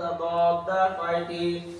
the the fighting.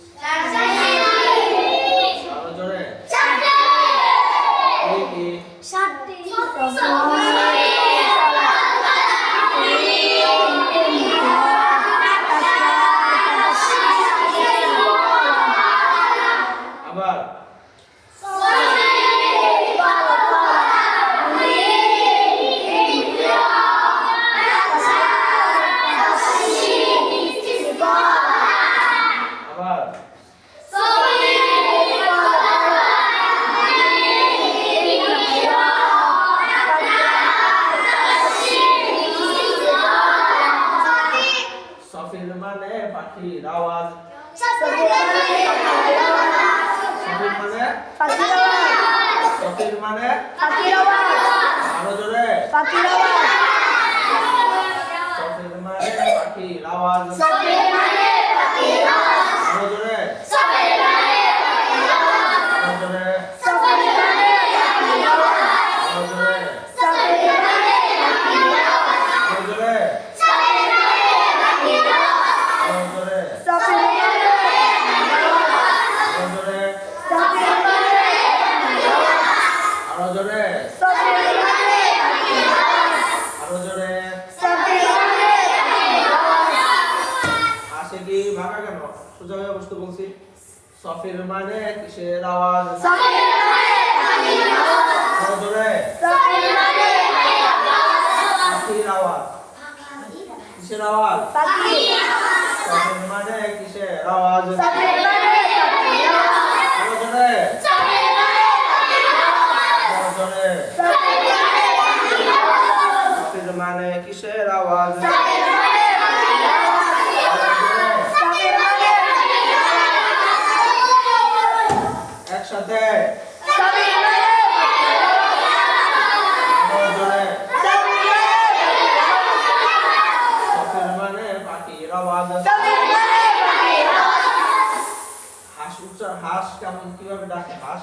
সফির মানে কিসের আওয়াজ? সফির মানে পাখির আওয়াজ। জোরে সফির মানে পাখির আওয়াজ। কিসের আওয়াজ? পাখির আওয়াজ। সফির মানে কিসের আওয়াজ? মানে কিসের আওয়াজ? হাঁস কেমন? কীভাবে ডাকে? হাঁস?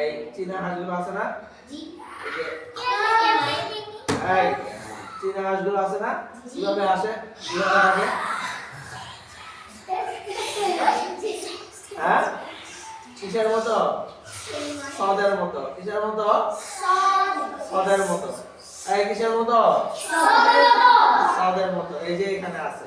এই চীনা হাঁসগুলো আছে না? এই চীনা হাঁসগুলো আছে না? কীভাবে আসে কীভাবে ডাকে? হ্যাঁ? কিসের মতো? সদের মতো। কিসের মতো? সদের মতো। এই কিসের মতো। সদের মতো। এই যে এখানে আছে।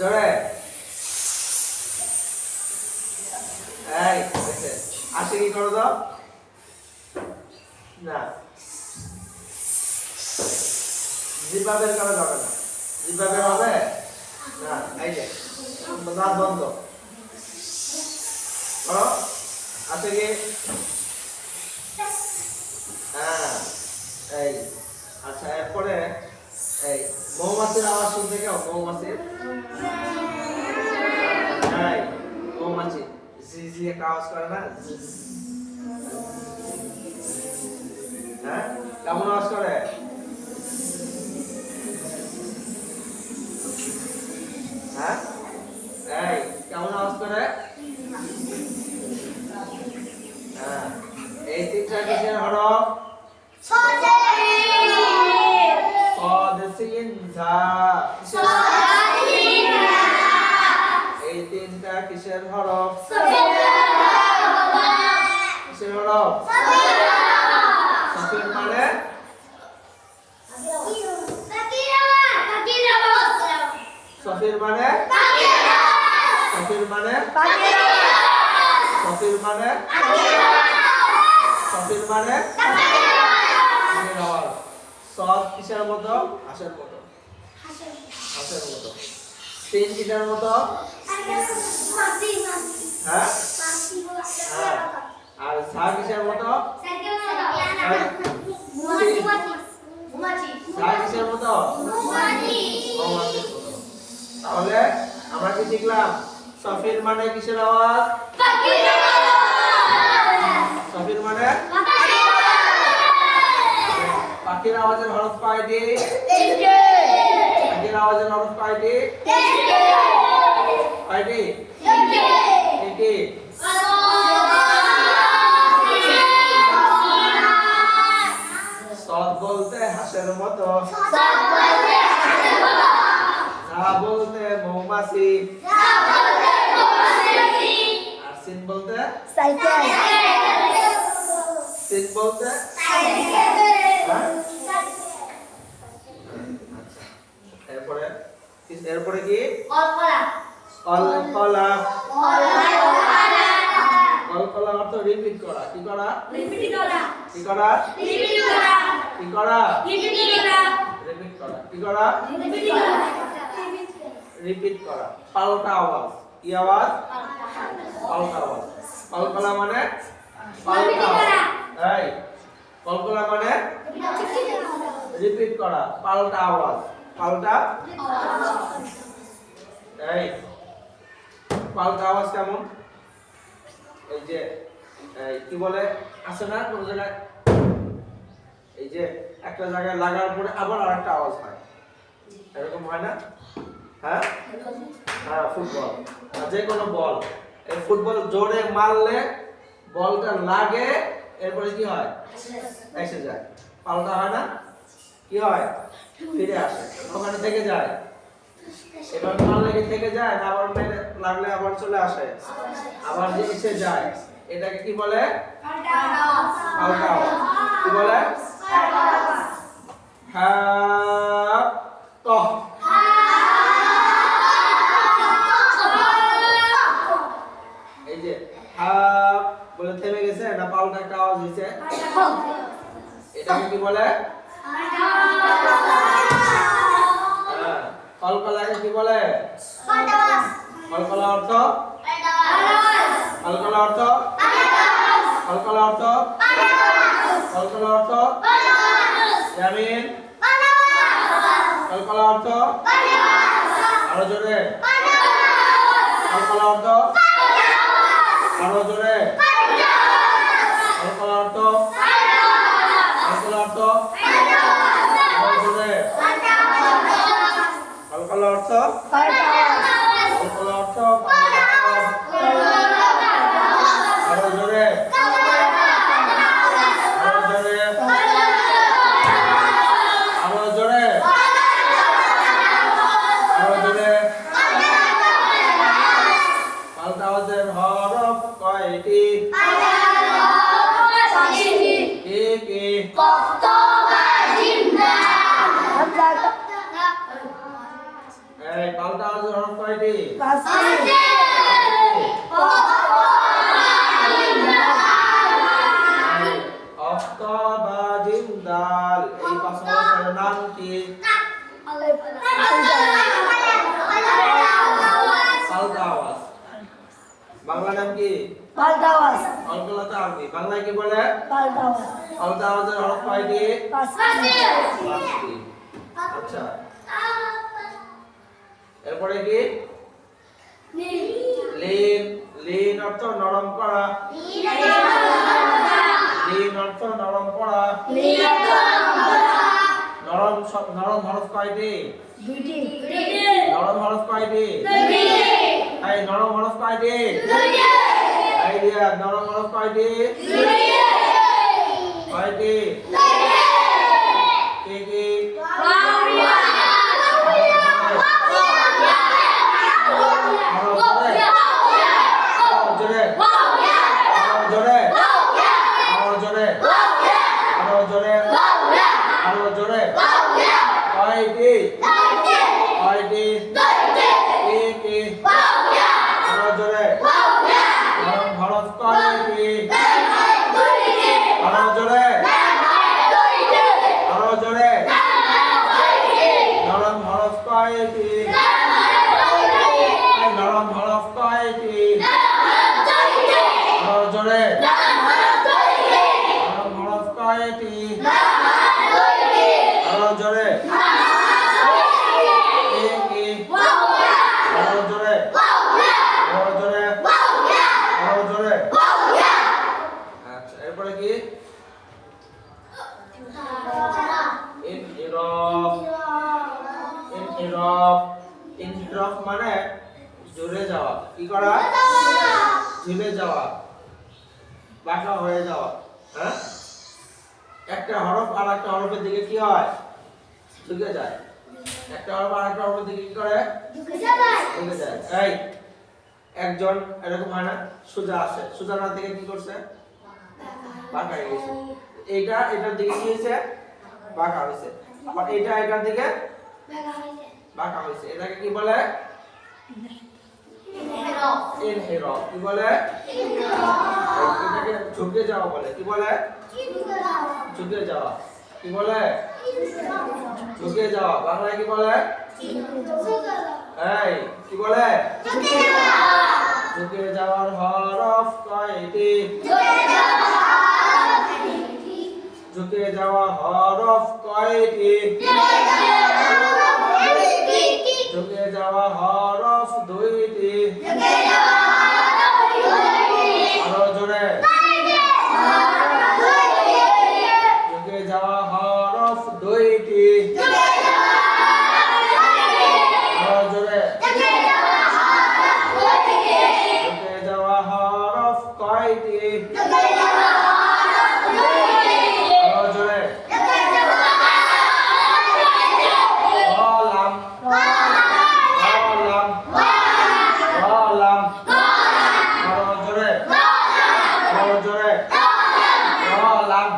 জোরে। এই। আসে কি করো তো? না। জিব্বা বের করা যাবে না। জিব্বা বের হবে? না, এই যে, দাঁত বন্ধ। করো। আছে কি? হ্যাঁ এই। আচ্ছা এরপরে এই, মৌমাছির আওয়াজ শুনতে কেউ মৌমাছির মৌমাছি। জি জি, একটা আওয়াজ করে না। হ্যাঁ? কেমন আওয়াজ করে হ্যাঁ এই কেমন আওয়াজ করে হ্যাঁ এই তিনটা কিসের হরফ সদ সিন ঝা কিসের এই তিনটা কিসের হরফ? কিসের হরফ? সফির মানে সফির মানে? সফির মানে? সফির মানে? সফির মানে? আওয়াজ কিসের মতো? হাঁসের মতো। হাঁসের মতো। তিন কিসের মতো? হ্যাঁ আর ঝা কিসের মতো ঝা কিসের মতো তাহলে আমরা কি শিখলাম? সফির মানে কিসের আওয়াজ? সফির মানে? পাখির আওয়াজের হরফ কয়টি? পাখির আওয়াজের হরফ কয়টি? কয়টি বলতে হাঁসের মতো। ঝা বলতে মৌমাছি। আর সিন বলতে? সিন বলতে? এরপরে? এরপরে কি? কলকলা। কলকলা অর্থ রিপিট করা। কি করা? কি করা? কি করা? রিপিট করা। কি করা? রিপিট করা। পাল্টা আওয়াজ। কি আওয়াজ? পাল্টা আওয়াজ। কলকলা মানে? পাল্টা আওয়াজ। এই কলকলা মানে? রিপিট করা। পাল্টা আওয়াজ। পাল্টা? এই পাল্টা আওয়াজ কেমন এই যে কি বলে না কোন জায়গায়? এই যে, একটা জায়গায় লাগার পরে আবার আরেকটা আওয়াজ হয়। এরকম হয় না? হ্যাঁ? হ্যাঁ ফুটবল। যে কোনো বল। এই ফুটবল জোরে মারলে বলটা লাগে, এরপরে কি হয়? এসে যায়। পাল্টা হয় না? কি হয়? ফিরে আসে। ওখানে থেকে যায়। এবার মাল লেগে থেকে যায় না, আবার মেরে লাগলে আবার চলে আসে। আবার যে এসে যায়, এটাকে কি বলে। কি বলে? হ্যাঁ এই যে বলে থেমে গেছে একটা আওয়াজ হয়েছে? কি বলে? কি বলে? কলকলা অর্থ? কলকলা অর্থ? কলকলা অর্থ? কলকলা অর্থ? জামিন কলকলা অর্থ? আরও জোরে। কলকলা অর্থ? আরও জোরে। কলকলা অর্থ? কলকলা অর্থ? আরও অর্থ? Hey, count down to the 30. আরবি বাংলায় কি বলে? পাল্টা আওয়াজের হরফ কয়টি পাঁচটি আচ্ছা। এরপরে কি? লিন লিন অর্থ নরম করা। লিন অর্থ নরম করা। নরম নরম হরফ কয়টি নরম হরফ কয়টি এই নরম হরফ কয়টি এই দিয়া নরম হরফ কয়টি কয়টি কি কি ঝিমে যাওয়া বাঁকা হয়ে যাওয়া হ্যাঁ? একটা হরফ আর একটা হরফের দিকে কি হয়? ঢুকে যায়। একটা হরফ আর একটা হরফের দিকে কি করে? ঢুকে যায়। এই একজন এরকম হয় না সোজা আসে। সোজা না দিকে কি করছে? বাঁকা হয়ে গেছে। এটা এটার দিকে কি হয়েছে? বাঁকা হয়েছে। আবার এটা এটার দিকে? বাঁকা হয়েছে। এটাকে কি বলে? ইনহিরাফ কি বলে? এটাকে ঝুঁকে যাওয়া বলে। কি বলে? ঝুঁকে যাওয়া কি বলে? ঝুঁকে যাওয়া বাংলায় কি বলে? এই কি বলে? ঝুঁকে যাওয়ার। হরফ কয়টি? ঝুঁকে যাওয়া হরফ কয়টি? ঝুঁকে যাওয়া হরফ দুইটি আরও জোরে ঝুঁকে যাওয়া হরফ দুইটি আরও জোরে ঝুঁকে যাওয়া হরফ কয়টি আরও জোরে কলাম কলাম কলাম আরও জোরে আরও জোরে কলাম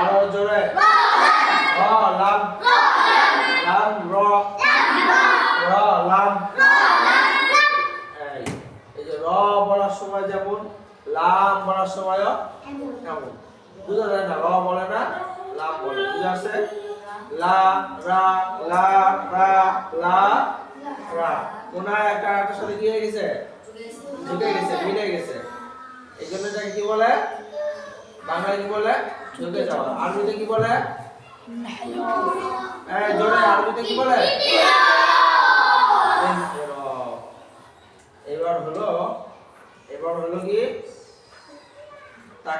আরও জোরে কলাম লাম র র লাম এই এই যে র বলার সময় যেমন লাম বলার সময়ও এমন বুঝা যায় না র বলে না লাম বলে বুঝা আছে লা রা লা রা লা রা কোনায় একটা আরেকটার সাথে কি হয়ে গেছে ঢুকে গেছে মিলে গেছে এই জন্য এটাকে কি বলে বাংলায় কি বলে ঢুকে যাওয়া আরবিতে কি বলে এই জোরে আরবিতে কি বলে ইনহিরাফ। এবার হলো এবার হলো কি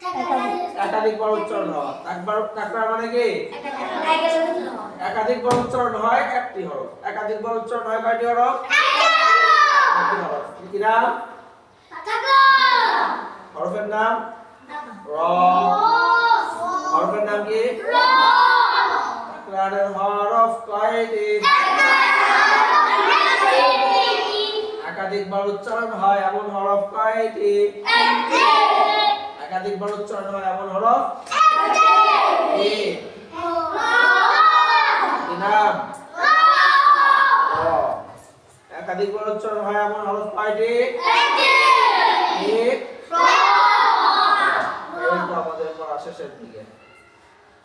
একাধিক বার উচ্চারণ হয় তাকবার তাকরার মানে কি? একাধিক বার উচ্চারণ হয়, একটি হরফ। একাধিক বার উচ্চারণ হয় কয়টি হরফ? একটি কি নাম? হরফের নাম? র। হরফের নাম কি? তাকরারের হরফ কয়টি? একাধিক বার উচ্চারণ হয়, এমন হরফ কয়টি? একাধিক বার উচ্চারণ হয় এমন হরফ নাম র একাধিক বার উচ্চারণ হয় এমন হরফ কয়টি আমাদের পড়া শেষের দিকে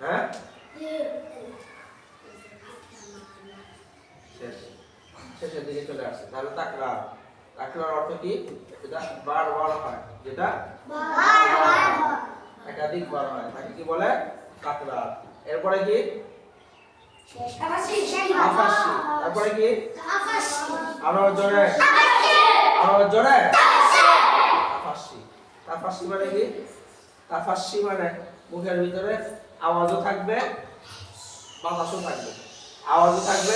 হ্যাঁ শেষের দিকে চলে আসছে তাহলে তাকরার তাকরার অর্থ কি যেটা বারবার হয় যেটা একাধিক বার হয়। তাকে কি বলে? তাকরার এরপরে কি? তারপরে কি? আরও জোরে আরও জোরে তাফাসি তাফাসি মানে কি? তাফাসি মানে মুখের ভিতরে আওয়াজও থাকবে, বাতাসও থাকবে। আওয়াজও থাকবে?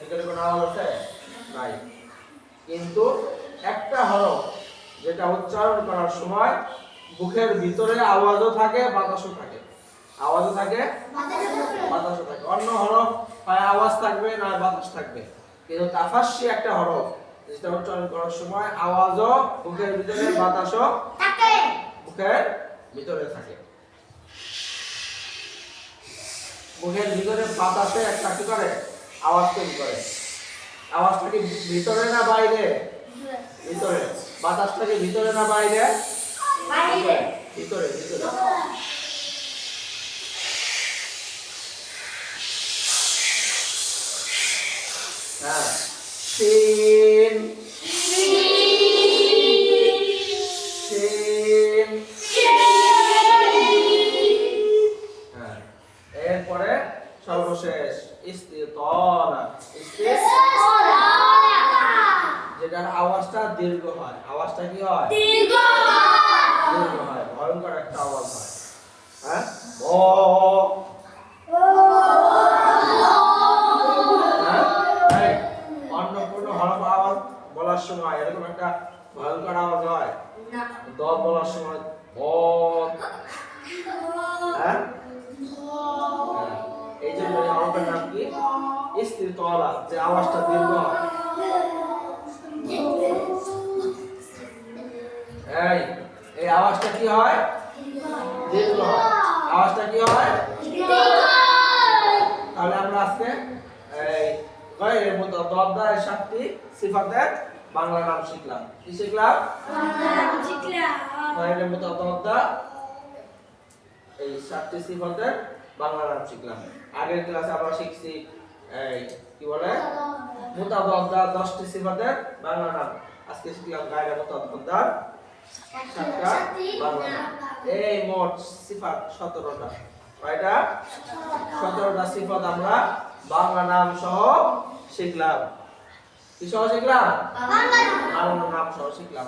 মুখের কোনো আওয়াজ আছে নাই। কিন্তু একটা হরফ যেটা উচ্চারণ করার সময় মুখের ভিতরে আওয়াজও থাকে বাতাসও থাকে। আওয়াজও থাকে বাতাসও থাকে। অন্য হরফ হয় আওয়াজ থাকবে না বাতাস থাকবে। কিন্তু তাফাসি একটা হরফ যেটা উচ্চারণ করার সময় আওয়াজও বুকের ভিতরে বাতাসও বুকের ভিতরে থাকে। বুকের ভিতরে বাতাসে একটা কি করে? আওয়াজ তৈরি করে। আওয়াজটা কি ভিতরে না বাইরে? ভিতরে। বাতাসটা কি ভিতরে না বাইরে? বাইরে। ভিতরে ভিতরে। হ্যাঁ। বলার সময় এরকম একটা ভয়ঙ্কর আওয়াজ হয়। দ বলার সময় হ্যাঁ? হ্যাঁ। এই জন্য নাম কি? ইস্তিতলা যে আওয়াজটা দীর্ঘ। এই এই আওয়াজটা কি হয়? দীর্ঘ। আওয়াজটা কি হয়? তাহলে আমরা আজকে এই দবদার সাতটি সিফাতের বাংলা নাম শিখলাম। কি শিখলাম? মতো দবদা এই সাতটি সিফাতের বাংলা নাম শিখলাম। আগের ক্লাসে আমরা শিখছি এই কি বলে? মুতাদদা দশটি সিফাতের বাংলা নাম। আজকে শিখলাম গায়রা মুতাদদার সাতটা বাংলা নাম। এই মোট সিফাত সতেরোটা। কয়টা? সতেরোটা সিফাত আমরা বাংলা নাম সহ শিখলাম। কি সহ শিখলাম বাংলা নাম সহ শিখলাম